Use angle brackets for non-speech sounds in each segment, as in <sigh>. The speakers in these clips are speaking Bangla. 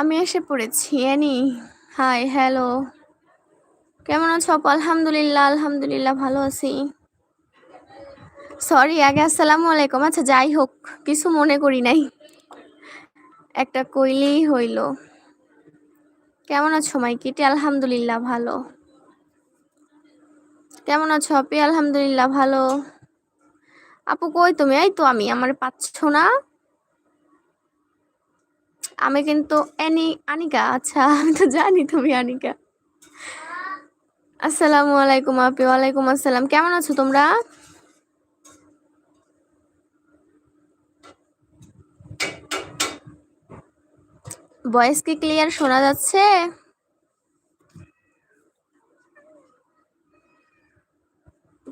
আমি এসে পড়েছি এনি হাই হ্যালো কেমন আছো আলহামদুলিল্লাহ আলহামদুলিল্লাহ ভালো আছি। সরি আগে আসসালামু আলাইকুম। আচ্ছা যাই হোক, কিছু মনে করি নাই। একটা কইলেই হইল। কেমন আছো মাইকিটি আলহামদুলিল্লাহ ভালো। কেমন আছো আপি? আলহামদুলিল্লাহ ভালো। আপু কই তুমি? এই তো আমি, আমার পাচ্ছ না। আমি কিন্তু এনি, আনিকা আচ্ছা আমি তো জানি তুমি আনিকা। আসসালামু আলাইকুম আপি, ওয়ালাইকুম আসসালাম, কেমন আছো তোমরা? ভয়েস কি ক্লিয়ার শোনা যাচ্ছে?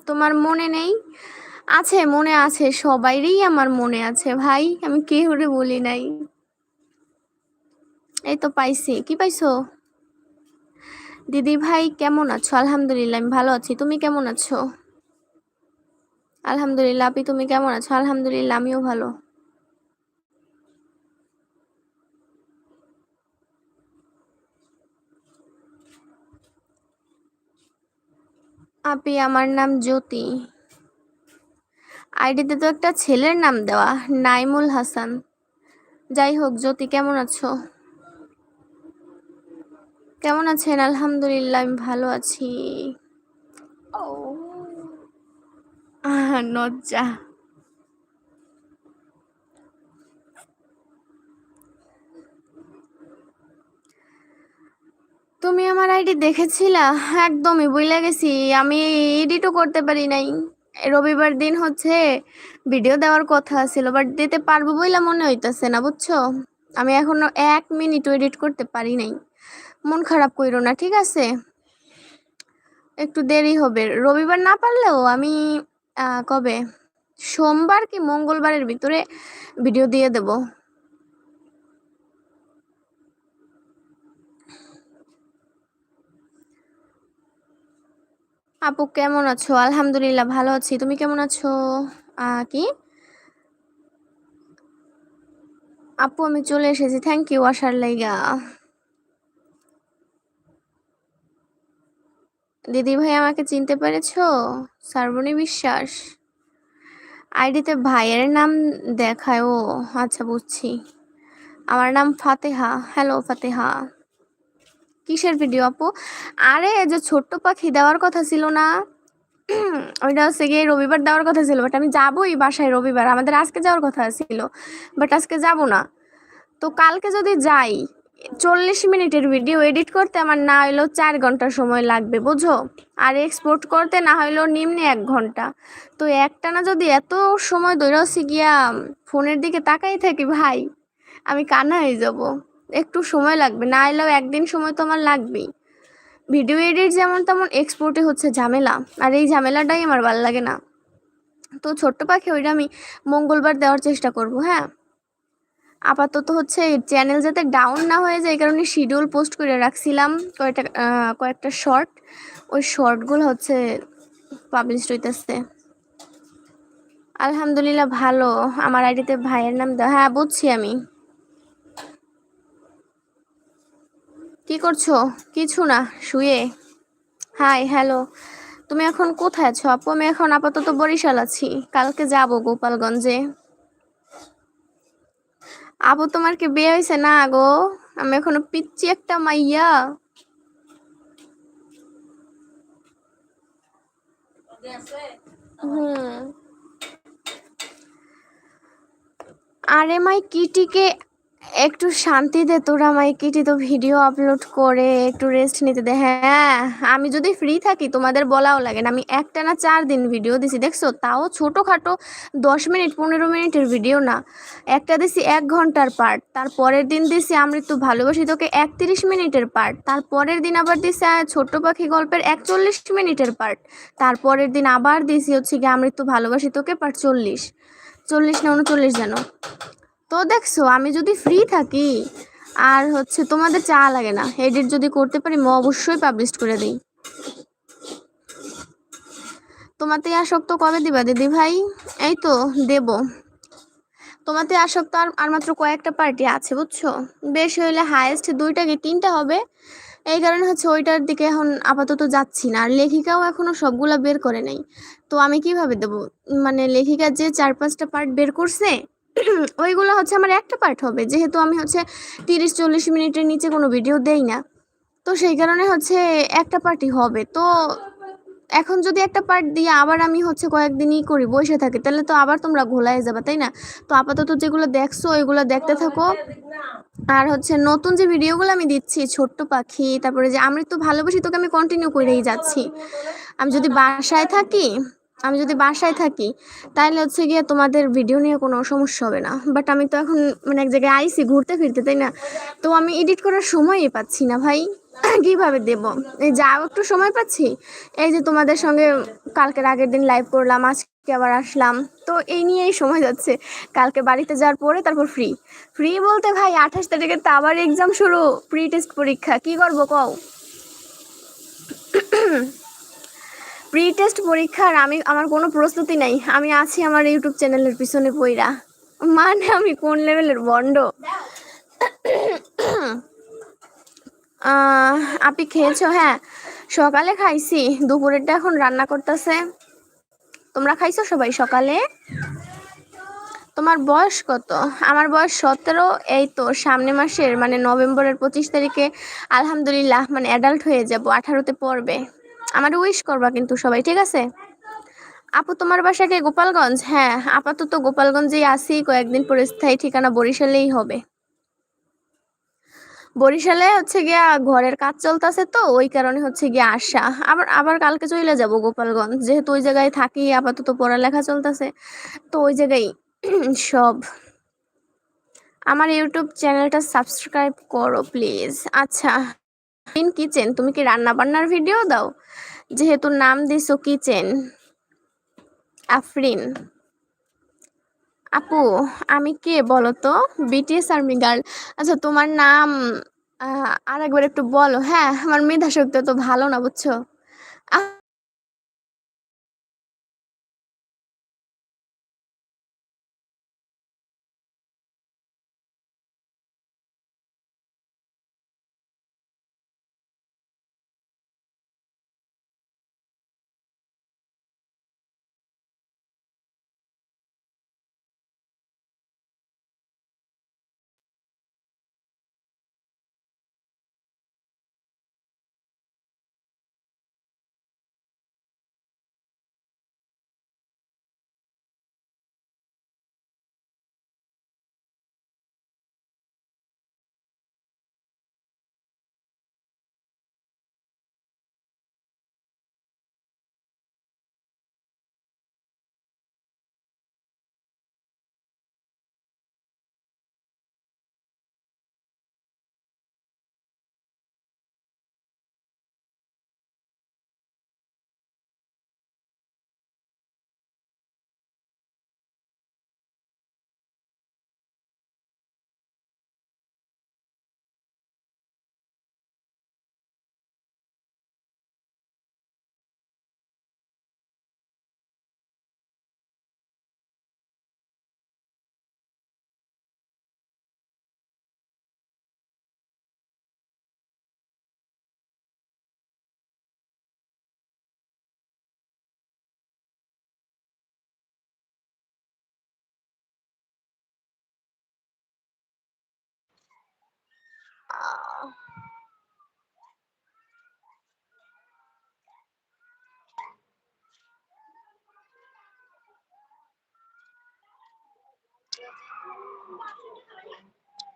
তোমার মনে নেই? আছে, মনে আছে, সবাইরই আমার মনে আছে, ভাই, আমি কে হরে বলি নাই। এই তো পাইছি, কি পাইছো? দিদি ভাই, কেমন আছো? আলহামদুলিল্লাহ, আমি ভালো আছি, তুমি কেমন আছো? আলহামদুলিল্লাহ আপনি তুমি কেমন আছো? আলহামদুলিল্লাহ, আমিও ভালো। আপি, আমার নাম জ্যোতি। আইডিতে তো একটা ছেলের নাম দেওয়া, নাইমুল হাসান। যাই হোক, জ্যোতি, কেমন আছো? কেমন আছেন? আলহামদুলিল্লাহ, আমি ভালো আছি। ও নজ্জা তুমি আমার আইডি দেখেছিলা? একদমই বুঝলে গেছি। আমি এডিটও করতে পারি নাই। রবিবার দিন হচ্ছে ভিডিও দেওয়ার কথা ছিল বাট দিতে পারব বইলা মনে হইতেছে না, বুঝছ? আমি এখনও এক মিনিটও এডিট করতে পারি নাই। মন খারাপ কইরো না, ঠিক আছে? একটু দেরি হবে। রবিবার না পারলেও আমি কবে? সোমবার কি মঙ্গলবারের ভিতরে ভিডিও দিয়ে দেব। আপু কেমন আছো? আলহামদুলিল্লাহ ভালো আছি। তুমি কেমন আছো? কি? আপু, আমি চলে এসেছি। থ্যাংক ইউ আসার লাইগা। দিদি ভাই, আমাকে চিনতে পেরেছ? শ্রাবণী বিশ্বাস। আইডিতে ভাইয়ের নাম দেখায় ও। আচ্ছা বুঝছি। আমার নাম ফাতেহা। হ্যালো ফাতেহা। কিসের ভিডিও আপু? আরে যে ছোট্ট পাখি দেওয়ার কথা ছিল না। <clears throat> ওইটা হচ্ছে গিয়ে রবিবার দেওয়ার কথা ছিল বাট আমি যাবোই বাসায় রবিবার। আমাদের আজকে যাওয়ার কথা ছিল বাট আজকে যাব না। তো কালকে যদি যাই, চল্লিশ মিনিটের ভিডিও এডিট করতে আমার না হইলেও চার ঘণ্টা সময় লাগবে, বুঝো? আর এক্সপোর্ট করতে না হইলেও নিম্নে এক ঘণ্টা। তো একটানা যদি এত সময় দৈরসি গিয়া ফোনের দিকে তাকাই থাকি, ভাই, আমি কানা হয়ে যাব। একটু সময় লাগবে। না এলেও একদিন সময় তো আমার লাগবেই। ভিডিও এডিট যেমন তেমন এক্সপোর্টে হচ্ছে ঝামেলা। আর এই ঝামেলাটাই আমার ভালো লাগে না। তো ছোট্ট পাখি, ওইটা আমি মঙ্গলবার দেওয়ার চেষ্টা করব হ্যাঁ? আপাতত হচ্ছে চ্যানেল যাতে ডাউন না হয়ে যায়, এই কারণে শিডিউল পোস্ট করে রাখছিলাম কয়েকটা কয়েকটা শর্ট ওই শর্টগুলো হচ্ছে পাবলিশ হইতেছে। আলহামদুলিল্লাহ ভালো। আমার আইডিতে ভাইয়ের নাম দেওয়া হ্যাঁ বুঝছি আমি। কি করছ? কিছু না, শুয়ে। Hi, hello. তুমি এখন কোথায় আছো? আপু, আমি এখন আপাতত বরিশাল আছি। কালকে যাব গোপালগঞ্জে। আপু, তোমার কি বিয়ে হয়েছে? না গো, আমি এখনও পিচ্ছি একটা মাইয়া। হুম। আরে মাই কিটিকে একটু শান্তি দে তোরা মাই কিটি তো ভিডিও আপলোড করে একটু রেস্ট নিতে দে। হ্যাঁ আমি যদি ফ্রি থাকি, তোমাদের বলাও লাগে না। আমি একটা না চার দিন ভিডিও দিছি, দেখছ? তাও ছোটোখাটো দশ মিনিট, পনেরো মিনিটের ভিডিও না। একটা দিছি এক ঘণ্টার পার্ট তারপরের দিন দিছি আমৃত্যু ভালোবাসি তোকে একত্রিশ মিনিটের পার্ট তারপরের দিন আবার দিছি ছোট্ট পাখি গল্পের একচল্লিশ মিনিটের পার্ট তারপরের দিন আবার দিছি হচ্ছে গিয়ে আমৃত্যু ভালোবাসি তোকে পার্ট চল্লিশ চল্লিশ না উনচল্লিশ যেন তো দেখছ, আমি যদি ফ্রি থাকি, আর হচ্ছে তোমাদের চা লাগে না এডিট যদি করতে পারি আমি অবশ্যই পাবলিশ করে দিই। তোমাতে আসক্ত কবে দিবা, দিদি ভাই? এই তো, দেব। তোমাতে আসক্ত আর আর মাত্র কয়েকটা পার্টি আছে, বুঝছ? বেশ হইলে হায়েস্ট দুইটা কি তিনটা হবে? এই কারণে হচ্ছে ওইটার দিকে এখন আপাতত যাচ্ছি না, আর লেখিকাও এখনও সবগুলা বের করে নাই। তো আমি কীভাবে দেব? মানে লেখিকা যে চার পাঁচটা পার্ট বের করছে <coughs> ওইগুলো হচ্ছে আমার একটা পার্ট হবে। যেহেতু আমি হচ্ছে তিরিশ, চল্লিশ মিনিটের নিচে কোনো ভিডিও দেই না, তো সেই কারণে হচ্ছে একটা পার্টি হবে। তো এখন যদি একটা পার্ট দিয়ে আবার আমি হচ্ছে কয়েকদিনই করি, বসে থাকি, তাহলে তো আবার তোমরা ঘোলায় যাবে, তাই না? তো আপাতত যেগুলো দেখছ, ওইগুলো দেখতে থাকো। আর হচ্ছে নতুন যে ভিডিওগুলো আমি দিচ্ছি, ছোট্ট পাখি, তারপরে যে, আমি তো ভালোবাসি, তোকে আমি কন্টিনিউ করেই যাচ্ছি। আমি যদি বাসায় থাকি আমি যদি বাসায় থাকি তাহলে হচ্ছে গিয়ে তোমাদের ভিডিও নিয়ে কোনো সমস্যা হবে না। বাট আমি তো এখন মানে এক জায়গায় আইসি ঘুরতে ফিরতে, তাই না? তো আমি এডিট করার সময়ই পাচ্ছি না ভাই। <coughs> কীভাবে দেব? এই যাও একটু সময় পাচ্ছি? এই যে তোমাদের সঙ্গে কালকের আগের দিন লাইভ করলাম, আজকে আবার আসলাম। তো এই নিয়েই সময় যাচ্ছে। কালকে বাড়িতে যাওয়ার পরে তারপর ফ্রি ফ্রি বলতে ভাই, আঠাশ তারিখে তো আবার এক্সাম শুরু। প্রি টেস্ট পরীক্ষা। কি করব কও? <coughs> প্রি টেস্ট পরীক্ষার আমি, আমার কোনো প্রস্তুতি নাই। আমি আছি আমার ইউটিউব চ্যানেলের পিছনে পইরা। মানে আমি কোন লেভেলের বন্ড? আপনি খেয়েছো? হ্যাঁ সকালে খাইছি দুপুরেরটা এখন রান্না করতেছে। তোমরা খাইছো সবাই সকালে? তোমার বয়স কত? আমার বয়স সতেরো, এই তো সামনে মাসের মানে নভেম্বরের পঁচিশ তারিখে আলহামদুলিল্লাহ মানে অ্যাডাল্ট হয়ে যাব, আঠারোতে পড়বে। আমার উইশ করবা কিন্তু সবাই, ঠিক আছে? আপু, তোমার বাসা কে গোপালগঞ্জ? হ্যাঁ আপাতত গোপালগঞ্জেই আসি কয়েকদিন পরে স্থায়ী ঠিকানা বরিশালেই হবে। বরিশালে হচ্ছে গিয়া ঘরের কাজ চলতেছে তো, ওই কারণে হচ্ছে গিয়া আসা। আবার আবার কালকে চলে যাব গোপালগঞ্জ, যেহেতু ওই জায়গায় থাকি, আপাতত পড়ালেখা চলতেছে। তো ওই জায়গায় <clears throat> সব। আমার ইউটিউব চ্যানেলটা সাবস্ক্রাইব করো, প্লিজ। আচ্ছা। In kitchen. তুমি কি রান্না বান্নার ভিডিও দাও? যেহেতু নাম দিছো কিচেন। আফরিন। আপু, আমি কে বলো তো বিটিএস আর্মি গার্ল আচ্ছা তোমার নাম আর একবার একটু বলো। হ্যাঁ আমার মেধা শক্তি তো ভালো না, বুঝছ?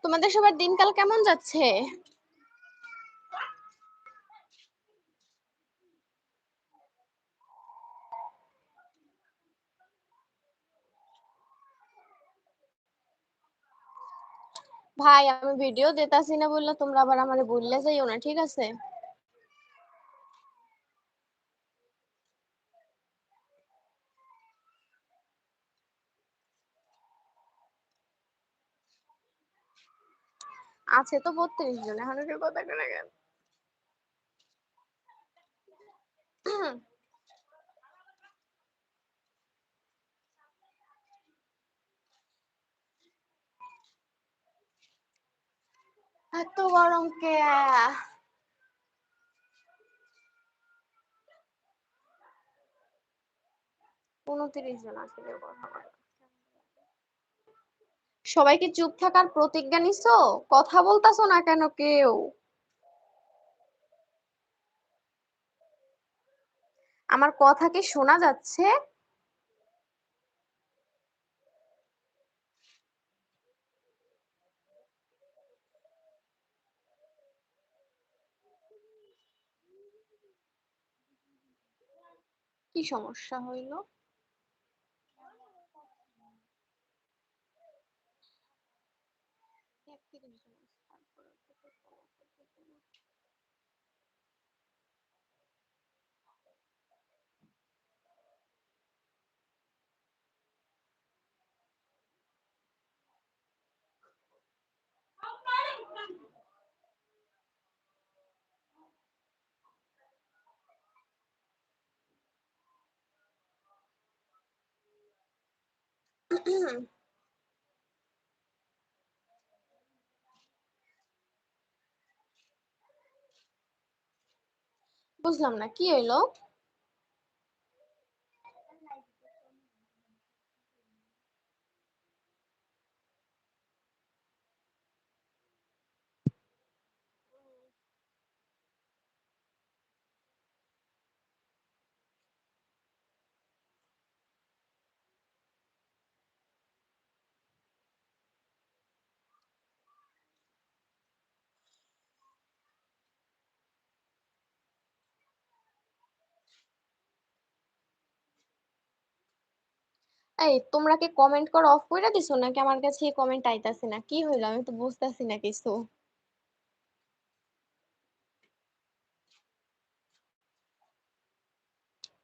তোমাদের সবার দিনকাল কেমন যাচ্ছে? ভাই, আমি ভিডিও দিতাছি না বললে তোমরা আবার আমারে বললে যাইও না, ঠিক আছে? আছে তো বত্রিশ জন, এখন কেউ কথা কেনা কেন এত গরম কে? উনত্রিশ জন আসলে কথা বলে। সবাইকে চুপ থাকার প্রতিজ্ঞা নিছো? কথা বলতাছো না কেন কেউ? আমার কথা কি শোনা যাচ্ছে? কি সমস্যা হইল? 我买的不。嗯。<clears throat> বুঝলাম না কি হইল? এই, তোমরা কি কমেন্ট করা অফ করে দিছো? নাকি আমার কাছে কমেন্ট আইতাছে না? কি হইল? আমি তো বুঝতাছি না কিছু।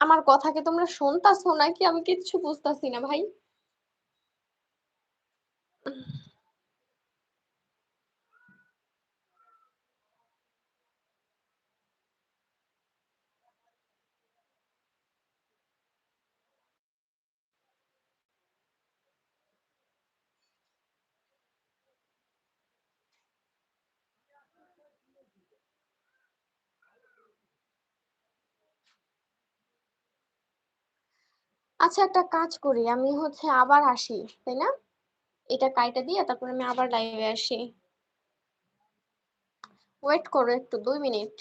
আমার কথাকে তোমরা শুনতাছো? নাকি আমি কিচ্ছু বুঝতাছি না ভাই? আচ্ছা একটা কাজ করি। আমি হচ্ছে আবার আসি, তাই না? এটা কাইটা দিয়ে তারপরে আমি আবার লাইভে আসি। ওয়েট করো একটু, দুই মিনিট।